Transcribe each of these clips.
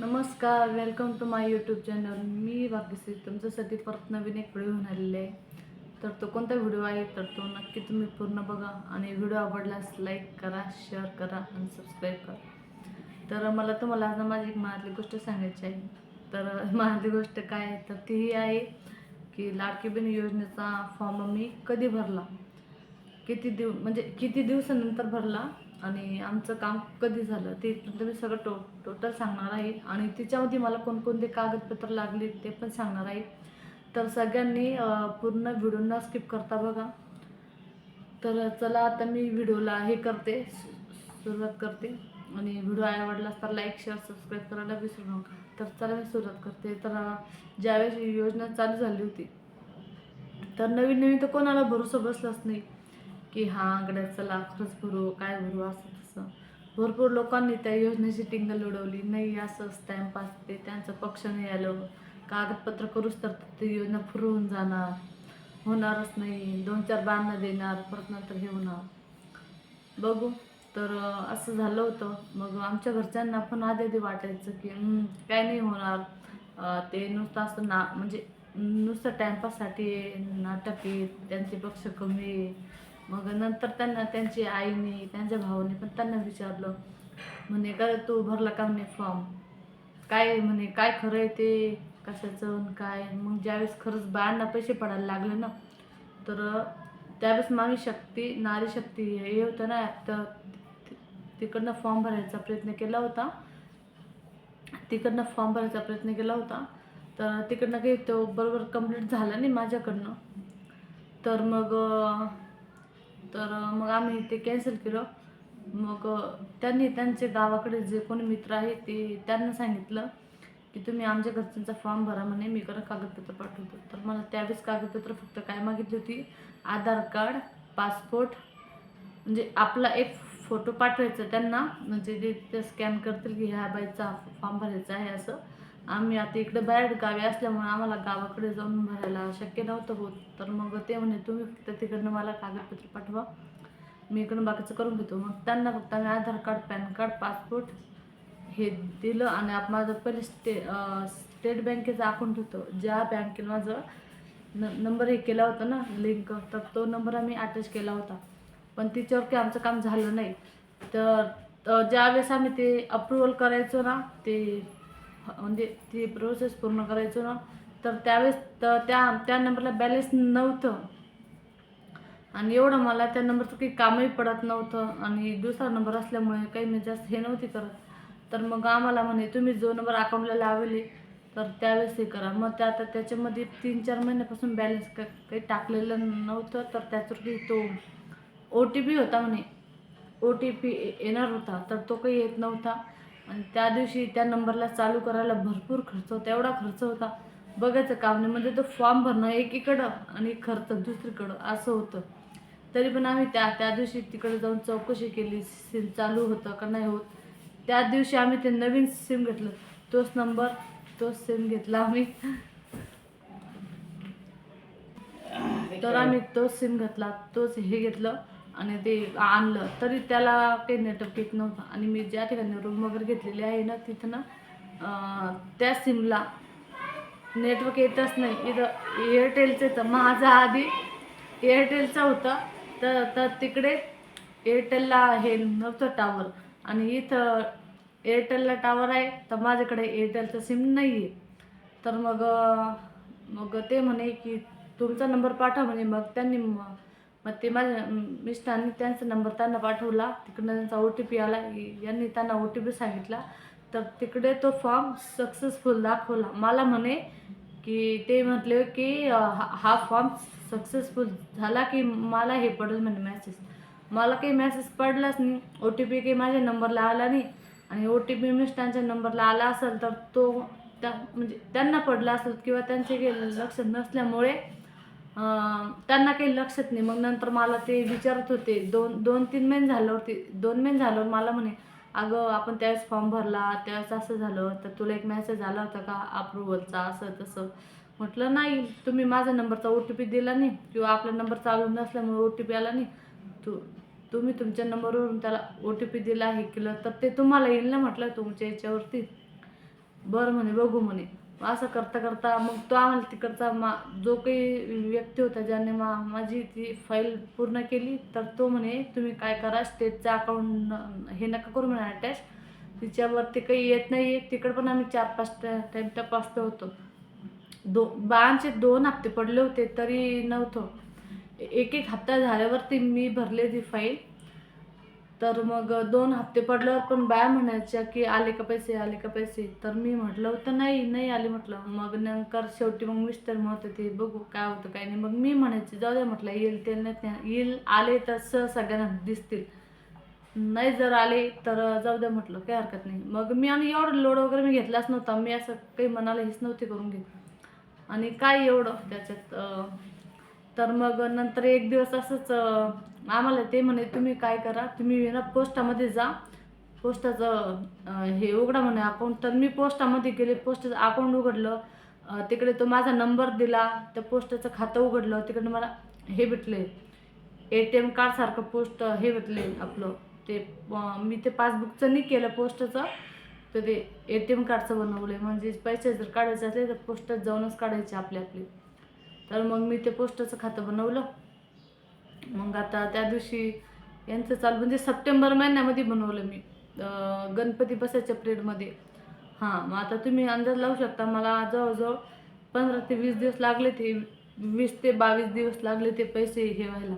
नमस्कार welcome to my YouTube channel मी भाग्यश्री तुमच्यासाठी परत नवीन एक व्हिडिओ घेऊन आलेले आहे. तर तो कोणता व्हिडिओ आहे? तर तो नक्की तुम्ही पूर्ण बघा आणि व्हिडिओ आवडल्यास लाईक करा शेअर करा आणि सबस्क्राईब करा. तर मला तुम्हाला आज माझी एक मनातली गोष्ट सांगायची आहे. तर मनातली गोष्ट काय आहे? तर ती ही आहे की लाडकी बहीण योजनेचा फॉर्म मी कधी भरला? किती दिव म्हणजे किती दिवसानंतर भरला? आणि आमचं काम कधी झालं ते तुम्ही सगळं टो टोटल सांगणार आहे. आणि तिच्यामध्ये मला कोणकोणते कागदपत्र लागले ते पण सांगणार आहे. तर सगळ्यांनी पूर्ण व्हिडिओ स्किप करता बघा. तर चला आता मी व्हिडिओला हे करते सुरुवात करते. आणि व्हिडिओ आवडला तर लाईक शेअर सबस्क्राईब करायला विसरू नका. तर चला मी सुरुवात करते. तर ज्यावेळेस ही योजना चालू झाली होती तर नवीन नवीन तर कोणाला भरोसा बसलाच नाही. की हां गड्या चला खरंच भरू काय भरू असं तसं. भरपूर लोकांनी त्या योजनेची टिंगल उडवली. नाही असंच टाईमपास ते त्यांचं पक्ष नाही आलं. कागदपत्र करूच तर ती योजना फुरवून जाणार. होणारच नाही. दोन चार बांधणं देणार परत नंतर हे होणार. बघू. तर असं झालं होतं. मग आमच्या घरच्यांना पण आधी आधी वाटायचं की काय नाही होणार. ते नुसतं असं ना म्हणजे नुसतं टाईमपाससाठी नाटक आहे त्यांचे पक्ष कमी आहे. मग नंतर त्यांना त्यांची आईने त्यांच्या भावाने पण त्यांना विचारलं म्हणे का तू भरला का म्हणे फॉर्म काय म्हणे काय खरं आहे ते? कशाचं काय? मग ज्यावेळेस खरंच बायांना पैसे पडायला लागले ना तर त्यावेळेस मामी शक्ती नारी शक्ती हे होतं ना तर तिकडनं फॉर्म भरायचा प्रयत्न केला होता. तिकडनं फॉर्म भरायचा प्रयत्न केला होता. तर तिकडनं काही तो बरोबर कंप्लीट झाला नाही माझ्याकडनं. तर मग तर मग आम्ही ते कॅन्सल केलं. मग त्यांनी त्यांचे गावाकडे जे कोणी मित्र आहेत ते त्यांना सांगितलं की तुम्ही आमच्या घरच्यांचा फॉर्म भरा म्हणे मी करा कागदपत्र पाठवतो. तर मला त्यावेळेस कागदपत्र फक्त काय मागितली होती? आधार कार्ड पासपोर्ट म्हणजे आपला एक फोटो पाठवायचा त्यांना म्हणजे ते ते स्कॅन करतील की ह्या बाईचा फॉर्म भरायचा आहे असं. आम्ही आता इकडे बाहेर गावी असल्यामुळे आम्हाला गावाकडे जाऊन भरायला शक्य नव्हतं होत. तर मग ते म्हणे तुम्ही फक्त तिकडनं मला कागदपत्र पाठवा. मी इकडून बाकीचं करून घेतो. मग त्यांना फक्त आम्ही Aadhaar card PAN card passport हे दिलं आणि आप माझं पहिले स्टे स्टेट बँकेचं अकाउंट होतं. ज्या बँकेनं माझं न नंबर हे केला होता ना लिंक तर तो नंबर आम्ही अटॅच केला होता. पण तिच्यावर काही आमचं काम झालं नाही. तर तर ज्यावेळेस आम्ही ते अप्रुव्हल करायचो ना ते म्हणजे ती प्रोसेस पूर्ण करायचो ना तर त्यावेळेस तर त्या त्या नंबरला बॅलेन्स नव्हतं. आणि एवढं मला त्या नंबरचं काही कामही पडत नव्हतं आणि दुसरा नंबर असल्यामुळे काही मी जास्त हे नव्हती करत. तर मग आम्हाला म्हणे तुम्ही जो नंबर अकाउंटला लावले तर त्यावेळेस हे करा. मग त्या आता त्याच्यामध्ये तीन चार महिन्यापासून बॅलन्स काही टाकलेलं नव्हतं तर त्याच्यावरती तो ओ टी पी होता म्हणे. ओ टी पी येणार होता तर तो काही येत नव्हता. आणि त्या दिवशी त्या नंबरला चालू करायला भरपूर खर्च होता एवढा खर्च होता. बघायचं काम नाही म्हणजे तो फॉर्म भरणं एकीकडं आणि खर्च दुसरीकडं असं होतं. तरी पण आम्ही त्या त्या दिवशी तिकडे जाऊन चौकशी केली सिम चालू होतं का नाही होत. त्या दिवशी आम्ही ते नवीन सिम घेतलं. तोच नंबर तोच सिम घेतला आम्ही. तर आम्ही तोच सिम घेतला तोच हे घेतलं. आणि ते आणलं तरी त्याला काही नेटवर्क येत नव्हतं. आणि मी ज्या ठिकाणी रूम वगैरे घेतलेली आहे ना तिथं ना त्या सिमला नेटवर्क येतच नाही. इथं एअरटेलचं तर माझा आधी एअरटेलचा होता. तर तर तिकडे एअरटेलला हे नव्हतं टावर आणि इथं एअरटेलला टावर आहे तर माझ्याकडे एअरटेलचं सिम नाही आहे तर मग मग ते म्हणे की तुमचा नंबर पाठवा म्हणे. मग त्यांनी मग मग ते माझ्या मिस्टरांनी त्यांचा नंबर त्यांना पाठवला. तिकडनं त्यांचा ओ टी पी आला. यांनी त्यांना ओ टी पी सांगितला. तर तिकडे तो फॉर्म सक्सेसफुल दाखवला. मला म्हणे की ते म्हटले की हा हा फॉर्म सक्सेसफुल झाला की मला हे पडेल म्हणे मॅसेज मला काही मॅसेज पडलाच नाही. ओ टी पी काही माझ्या नंबरला आला नाही. आणि ओ टी पी मिस्टरांच्या नंबरला आला असेल तर तो त्या म्हणजे त्यांना पडला असेल किंवा त्यांचे काही लक्ष नसल्यामुळे त्यांना काही लक्षात नाही. मग नंतर मला ते विचारत होते दोन दोन तीन महिने झाल्यावरती दोन महिने झाल्यावर मला म्हणे अगं आपण त्यावेळेस फॉर्म भरला त्यावेळेस असं झालं तर तुला एक मेसेज आला होता का? अप्रुव्हलचा असं तसं. म्हटलं नाही तुम्ही माझा नंबरचा ओ टी पी दिला नाही किंवा आपला नंबर चालू नसल्यामुळे ओ टी पी आला नाही. तू तुम्ही तुमच्या नंबरवरून त्याला ओ टी पी दिला हे केलं तर ते तुम्हाला येईल ना? म्हटलं तुमच्या याच्यावरती. बरं म्हणे बघू म्हणे. असं करता करता मग तो आम्हाला तिकडचा मा जो काही व्यक्ती होता ज्याने मा माझी ती फाईल पूर्ण केली तर तो म्हणे तुम्ही काय करा स्टेटचा अकाउंट हे नका करू म्हणा अटॅच तिच्यावरती काही येत नाही आहे तिकडं पण आम्ही चार पाच टाईम तपासतो होतो. दो बाळांचे दोन हप्ते पडले होते तरी नव्हतं. एक एक हप्ता झाल्यावरती मी भरले ती फाईल तर मग दोन हप्ते पडल्यावर पण बाया म्हणायच्या की आले का पैसे आले का पैसे? तर मी म्हटलं होतं नाही नाही आले म्हटलं. मग नंतर शेवटी मग मिस्टर म्हणत होते बघू काय होतं काय नाही. मग मी म्हणायचे जाऊ द्या म्हटलं येईल ते नाही येईल आले तर स सगळ्यांना दिसतील. नाही जर आले तर जाऊ द्या म्हटलं काही हरकत नाही. मग मी आणि एवढं लोड वगैरे मी घेतलाच नव्हता मी असं काही मनाला हेच नव्हते करून घेत. आणि काय एवढं त्याच्यात तर मग नंतर एक दिवस असंच आम्हाला ते म्हणे तुम्ही काय करा तुम्ही ना पोस्टामध्ये जा. पोस्टाचं हे उघडा म्हणे अकाउंट तर मी पोस्टामध्ये गेले पोस्टाचं अकाउंट उघडलं. तिकडे तो माझा नंबर दिला त्या पोस्टाचं खातं उघडलं. तिकडे मला हे भेटले. ए टी एम कार्डसारखं पोस्ट हे भेटले आपलं. ते मी ते पासबुकचं नाही केलं पोस्टाचं. तर ते ए टी एम कार्डचं बनवलं. म्हणजे पैसे जर काढायचे असले तर पोस्टात जाऊनच काढायचे आपले आपले. तर मग मी ते पोस्टाचं खातं बनवलं. मग आता त्या दिवशी यांचं चालू म्हणजे सप्टेंबर महिन्यामध्ये बनवलं मी गणपती बसायच्या पिरियडमध्ये हां मग आता तुम्ही अंदाज लावू शकता मला जवळजवळ पंधरा ते वीस दिवस लागले ते वीस ते बावीस दिवस लागले ते पैसे हे व्हायला.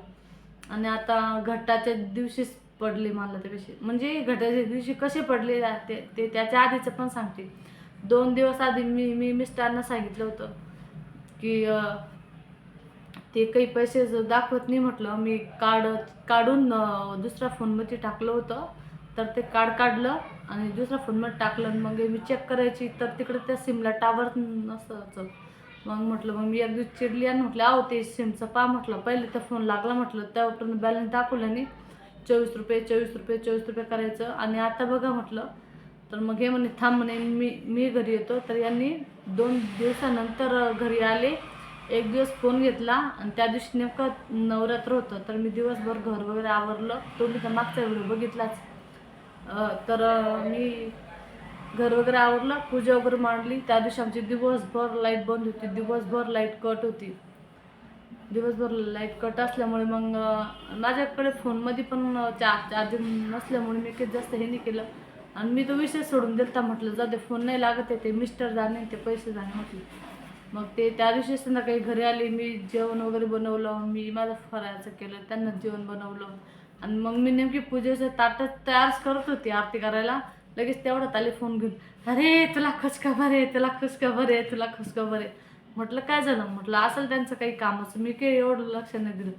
आणि आता घटाच्या दिवशीच पडले मला ते पैसे. म्हणजे घटाच्या दिवशी कसे पडले ते ते त्याच्या आधीचं पण सांगते. दोन दिवस आधी मी मी मिस्टरांना सांगितलं होतं की ते काही पैसे जर दाखवत नाही म्हटलं मी कार्ड काढून दुसऱ्या फोनमध्ये टाकलं होतं. तर ते कार्ड काढलं आणि दुसऱ्या फोनमध्ये टाकलं आणि मग मी चेक करायची. तर तिकडे त्या सिमला टावर नसायचं. मग म्हटलं मग मी एक दिवस चिडली आणि म्हटलं आहो ते सिमचं पा म्हटलं. पहिले तर फोन लागला म्हटलं. त्यापर्यंत बॅलन्स दाखवलं नाही. चोवीस रुपये चोवीस रुपये चोवीस रुपये करायचं. आणि आता बघा म्हटलं तर मग हे म्हणे थांब म्हणे मी मी घरी येतो. तर यांनी दोन दिवसानंतर घरी आले. एक दिवस फोन घेतला आणि त्या दिवशी नेमकं नवरात्र होतं. तर मी दिवसभर घर वगैरे आवरलं. तो मी तर मागचा व्हिडिओ बघितलाच. तर मी घर वगैरे आवरलं पूजा वगैरे मांडली. त्या दिवशी आमची दिवसभर लाइट बंद होती. दिवसभर लाइट कट होती. दिवसभर लाइट कट असल्यामुळे मग माझ्याकडे फोनमध्ये पण चार्ज चार्जिंग नसल्यामुळे मी काही जास्त हे नाही केलं. आणि मी तो विषय सोडून दिलता म्हटलं जाते फोन नाही लागत आहे ते मिस्टर जाणे ते पैसे जाणे म्हटले. मग ते त्या दिवशी संध्याकाळी घरी आले मी जेवण वगैरे बनवलं मी माझं फरायचं केलं त्यांना जेवण बनवलं. आणि मग मी नेमकी पूजेचं ताटच तयारच करत होती आरती करायला. लगेच तेवढ्यात आले फोन घेऊन अरे तुला खुश खबर आहे तुला खुश खबर आहे तुला खुश खबर आहे. म्हटलं काय झालं? म्हटलं असेल त्यांचं काही कामच. मी काही एवढं लक्ष नाही दिलं.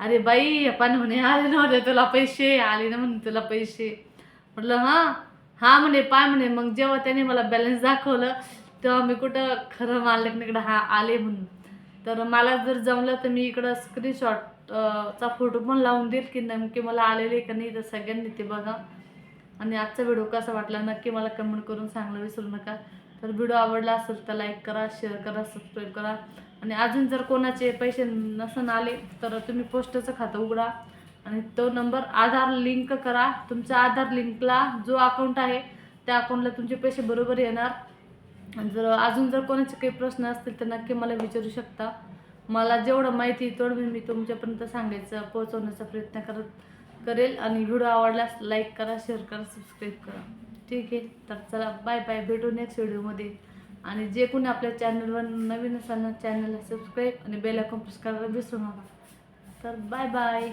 अरे बाई आपण म्हणे आले नव्हते तुला पैसे आले ना म्हणे तुला पैसे. म्हटलं हां हां म्हणे पाय म्हणे. मग जेव्हा त्याने मला बॅलन्स दाखवलं तेव्हा मी कुठं खरं मानलं इकडं हा आले म्हणून. तर मला जर जमलं तर मी इकडं स्क्रीनशॉट चा फोटो पण लावून देईल की नेमके मला आलेले का नाही तर सगळ्यांनी ते बघा. आणि आजचा व्हिडिओ कसा वाटला नक्की मला कमेंट करून सांगायला विसरू नका. तर व्हिडिओ आवडला असेल तर लाईक करा शेअर करा सबस्क्राईब करा. आणि अजून जर कोणाचे पैसे नसन आले तर तुम्ही पोस्टचं खातं उघडा. आणि तो नंबर आधार लिंक करा. तुमच्या आधार लिंकला जो अकाउंट आहे त्या अकाउंटला तुमचे पैसे बरोबर येणार. जर अजून जर कोणाचे काही प्रश्न असतील तर नक्की मला विचारू शकता. मला जेवढं माहिती तेवढं मी मी तुमच्यापर्यंत सांगायचं पोहोचवण्याचा प्रयत्न करत करेल. आणि व्हिडिओ आवडल्यास लाईक करा शेअर करा सबस्क्राईब करा. ठीक आहे? तर चला बाय बाय भेटू नेक्स्ट व्हिडिओमध्ये आणि जे कोणी आपल्या चॅनलवर नवीन असाल ना चॅनलला सबस्क्राईब आणि बेल आयकॉन प्रेस करायला विसरू नका. तर बाय बाय